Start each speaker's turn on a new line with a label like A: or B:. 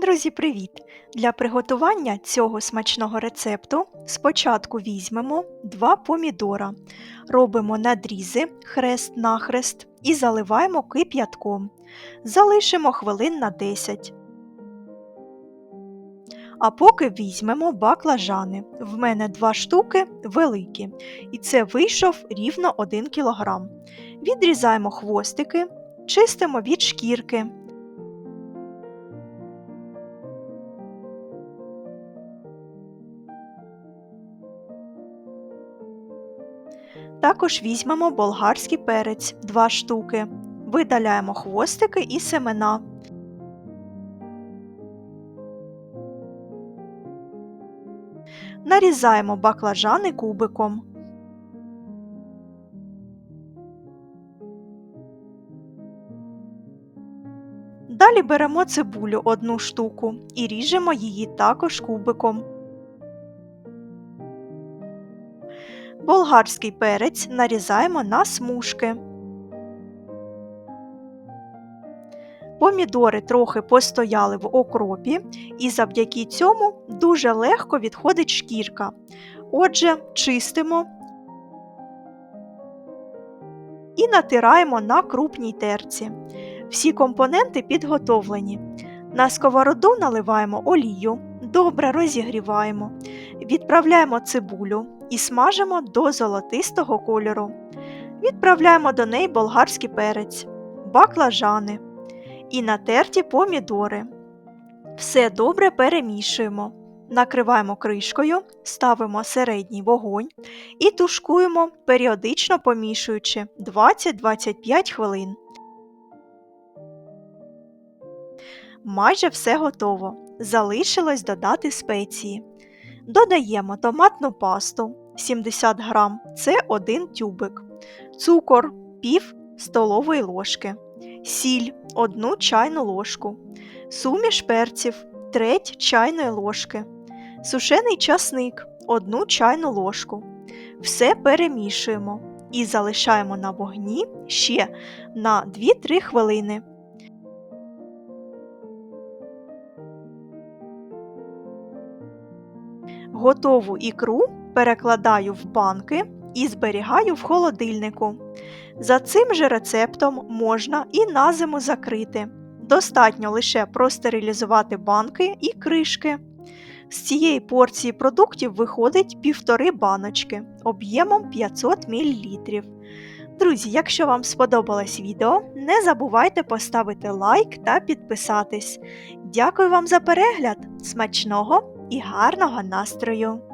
A: Друзі, привіт! Для приготування цього смачного рецепту спочатку візьмемо два помідора, робимо надрізи хрест-нахрест і заливаємо кип'ятком. Залишимо хвилин на 10. А поки візьмемо баклажани. В мене два штуки великі, і це вийшов рівно 1 кг. Відрізаємо хвостики, чистимо від шкірки. Також візьмемо болгарський перець 2 штуки. Видаляємо хвостики і семена. Нарізаємо баклажани кубиком. Далі беремо цибулю одну штуку і ріжемо її також кубиком. Болгарський перець нарізаємо на смужки. Помідори трохи постояли в окропі, і завдяки цьому дуже легко відходить шкірка. Отже, чистимо і натираємо на крупній терці. Всі компоненти підготовлені. На сковороду наливаємо олію, добре розігріваємо, відправляємо цибулю і смажимо до золотистого кольору. Відправляємо до неї болгарський перець, баклажани і натерті помідори. Все добре перемішуємо. Накриваємо кришкою, ставимо середній вогонь і тушкуємо, періодично помішуючи 20-25 хвилин. Майже все готово. Залишилось додати спеції. Додаємо томатну пасту 70 г, це 1 тюбик, цукор пів столової ложки, сіль 1 чайну ложку, суміш перців треть чайної ложки, сушений часник 1 чайну ложку. Все перемішуємо і залишаємо на вогні ще на 2-3 хвилини. Готову ікру перекладаю в банки і зберігаю в холодильнику. За цим же рецептом можна і на зиму закрити. Достатньо лише простерилізувати банки і кришки. З цієї порції продуктів виходить півтори баночки об'ємом 500 мл. Друзі, якщо вам сподобалось відео, не забувайте поставити лайк та підписатись. Дякую вам за перегляд! Смачного і гарного настрою!